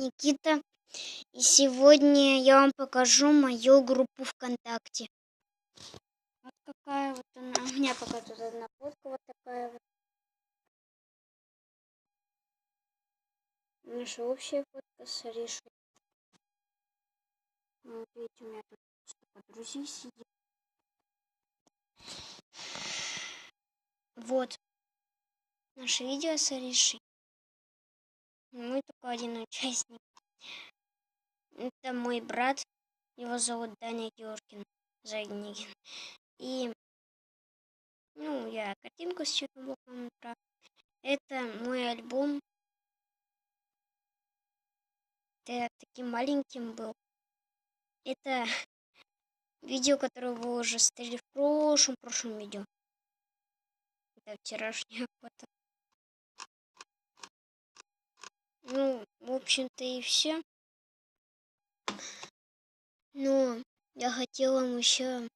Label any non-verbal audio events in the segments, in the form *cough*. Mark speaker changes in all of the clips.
Speaker 1: Никита, и сегодня я вам покажу мою группу ВКонтакте. Вот какая вот она. У меня пока тут одна фотка вот такая вот. Наша общая фотка с Аришей. Вот видите, у меня тут столько друзей сидит. Вот наше видео с Аришей. Мы только один участник. Это мой брат. Его зовут Даня Георгин Загнигин. И, ну, я картинку с черным Это мой альбом. Я таким маленьким был. Это *laughs* видео, которое вы уже стали в прошлом, прошлом видео. Это вчерашняя фото. Ну, в общем-то и все. Но я хотела вам еще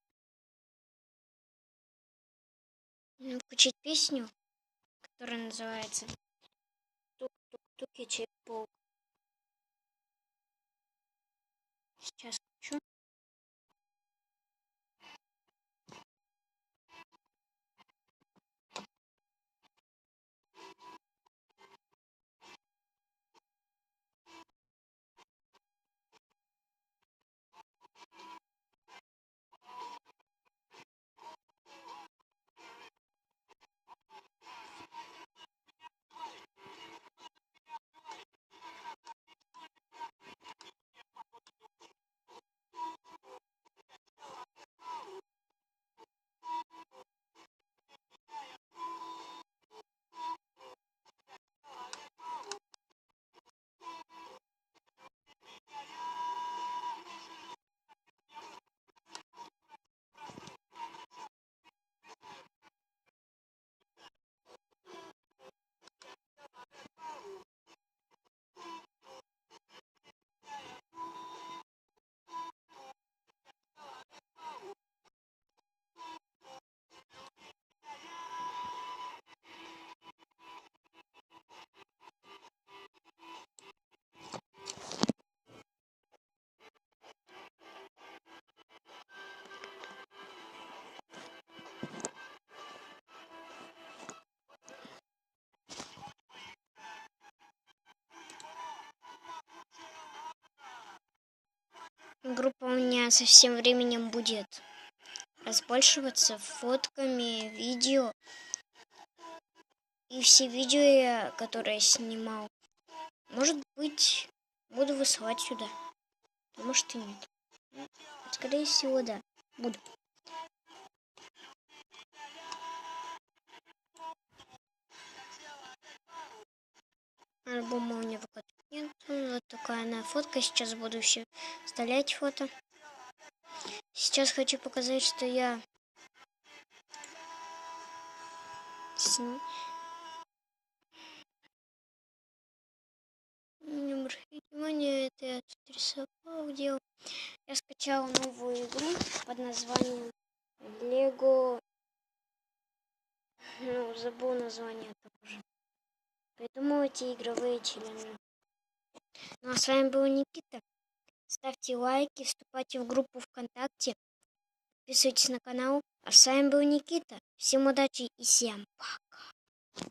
Speaker 1: включить песню, которая называется Тук-тук-тук и чайпол. Сейчас включу. Группа у меня со всем временем будет разбольшиваться фотками, видео. И все видео, которые я снимал, может быть, буду высылать сюда. Может и нет. Скорее всего, да, буду. Альбома у меня пока она фотка. Сейчас буду все вставлять фото. Сейчас хочу показать, что я сни... Не обращайте внимания, это я рисовал, делал. Я скачал новую игру под названием Лего. Ну, забыл название тоже. Придумывайте игровые челленджи. Ну а с вами был Никита. Ставьте лайки, вступайте в группу ВКонтакте, подписывайтесь на канал. А с вами был Никита. Всем удачи и всем пока.